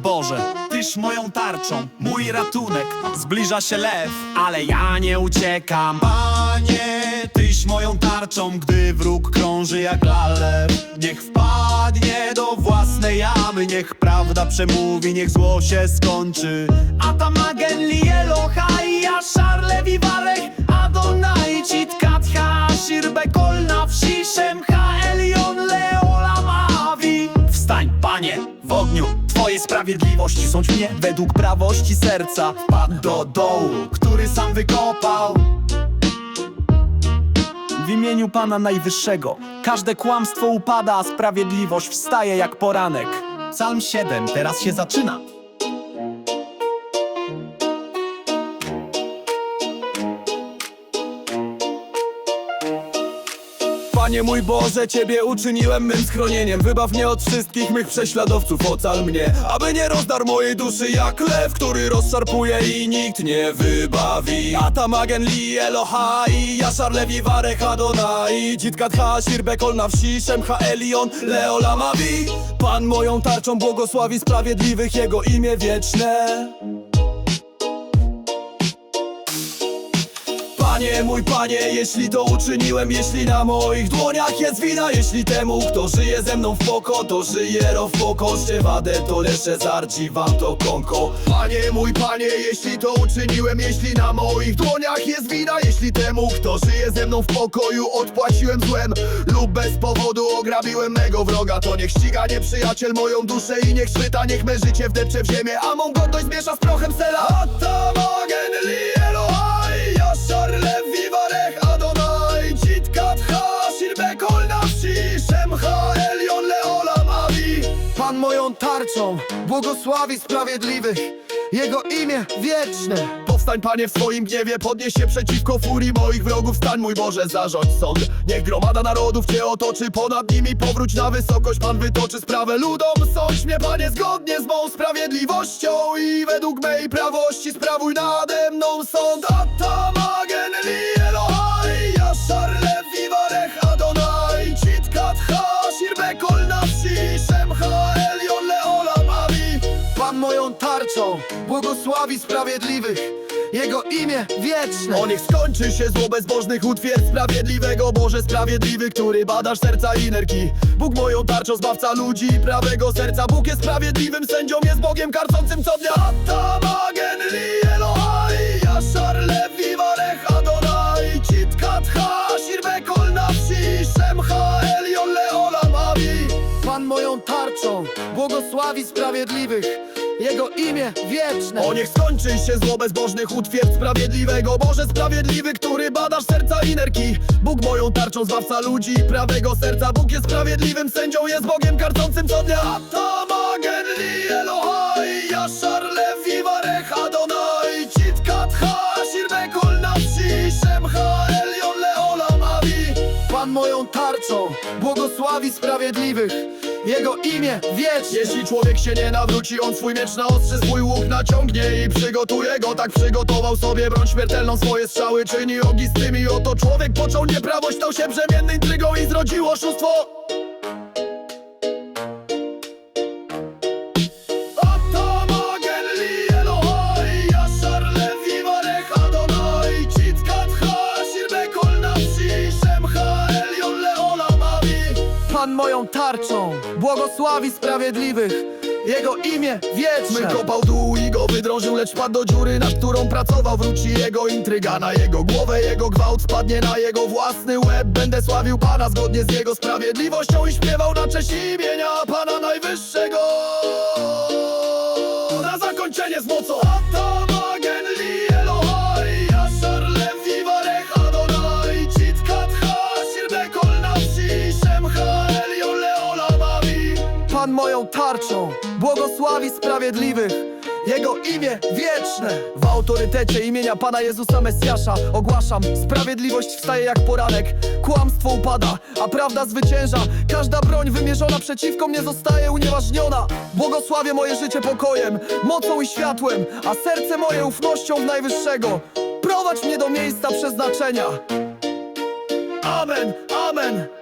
Boże, Tyś moją tarczą, mój ratunek. Zbliża się lew, ale ja nie uciekam. Panie, Tyś moją tarczą Gdy wróg krąży jak lalew Niech wpadnie do własnej jamy Niech prawda przemówi, niech zło się skończy. A tam agen lielo, haja, szarle, wiwarech Adonai, citkat, ha, shirbe, kolna, wsiszem, ha, elion, leolam, avi Wstań, panie, w ogniu Twojej sprawiedliwości Sądź mnie według prawości serca. Wpadł do dołu, który sam wykopał. W imieniu Pana Najwyższego Każde kłamstwo upada, a sprawiedliwość wstaje jak poranek. Psalm 7 teraz się zaczyna Panie mój Boże, Ciebie uczyniłem mym schronieniem. Wybaw mnie od wszystkich mych prześladowców, ocal mnie Aby nie rozdarł mojej duszy jak lew, który rozszarpuje i nikt nie wybawi. Atamagen li Elohai, Yashar lewi warech Adonai. Dzitkat ha, shirbe kol na wsi, Szemcha Elion, Leolamavi Pan moją tarczą błogosławi sprawiedliwych, Jego imię wieczne Panie mój panie, jeśli to uczyniłem Jeśli na moich dłoniach jest wina Jeśli temu, kto żyje ze mną w poko To żyje ro w poko, wadę to lesze zardzi wam to konko. Panie mój panie, jeśli to uczyniłem Jeśli na moich dłoniach jest wina Jeśli temu, kto żyje ze mną w pokoju Odpłaciłem złem lub bez powodu Ograbiłem mego wroga To niech ściga nieprzyjaciel moją duszę I niech szwyta, niech me życie wdepcze w ziemię A mą godność zmiesza z prochem sela. Atamagen li Elohai Yashar levi varech Adonai Citkat ha shirbe kol nafshi Shemcha elion leolam avi Pan moją tarczą błogosławi sprawiedliwych. Jego imię wieczne. Powstań panie w swoim gniewie, podnieś się przeciwko furii moich wrogów. Stań mój Boże, zarządź sąd. Niech gromada narodów cię otoczy. Ponad nimi powróć na wysokość. Pan wytoczy sprawę ludom. Sądź mnie panie zgodnie z mą sprawiedliwością. I według mej prawości sprawuj nade mną sąd. Atamagen moją tarczą. Błogosławi sprawiedliwych. Jego imię wieczne. O niech skończy się zło bezbożnych utwierdz Sprawiedliwego. Boże sprawiedliwy, który badasz serca i nerki. Bóg moją tarczą zbawca ludzi prawego serca. Bóg jest sprawiedliwym sędzią, jest Bogiem karcącym co dnia. Atamagen li Elohai Yashar levi varech Adonai Citkat ha shirbe kol nafshi Shemcha elion leolam Pan moją tarczą błogosławi sprawiedliwych Jego imię wieczne. O niech skończy się zło bezbożnych utwierdz Sprawiedliwego. Boże sprawiedliwy, który badasz serca i nerki. Bóg moją tarczą zbawca ludzi prawego serca. Bóg jest sprawiedliwym sędzią, jest Bogiem karcącym co dnia. Atamagen li Elohai Yashar levi varech Adonai. Citkat ha shirbe kol nafshi Shemcha elion leolam avi. Pan moją tarczą błogosławi sprawiedliwych Jego imię wieczne Jeśli człowiek się nie nawróci, on swój miecz naostrzy, swój łuk naciągnie i przygotuje go. Tak przygotował sobie broń śmiertelną, swoje strzały czyni ognistymi Oto człowiek począł nieprawość, stał się brzemienny intrygą i zrodził oszustwo. Adonai kol Pan moją tarczą. Błogosławi sprawiedliwych. Jego imię wieczne Wykopał dół i go wydrążył, lecz padł do dziury, nad którą pracował. Wróci jego intryga na jego głowę, jego gwałt spadnie na jego własny łeb. Będę sławił Pana zgodnie z jego sprawiedliwością i śpiewał na cześć imienia Pana Najwyższego. Na zakończenie z mocą. Atamagen tarczą. Błogosławi sprawiedliwych. Jego imię wieczne. W autorytecie imienia Pana Jezusa Mesjasza ogłaszam Sprawiedliwość wstaje jak poranek. Kłamstwo upada, a prawda zwycięża. Każda broń wymierzona przeciwko mnie zostaje unieważniona. Błogosławię moje życie pokojem, mocą i światłem A serce moje ufnością w Najwyższego. Prowadź mnie do miejsca przeznaczenia. Amen, amen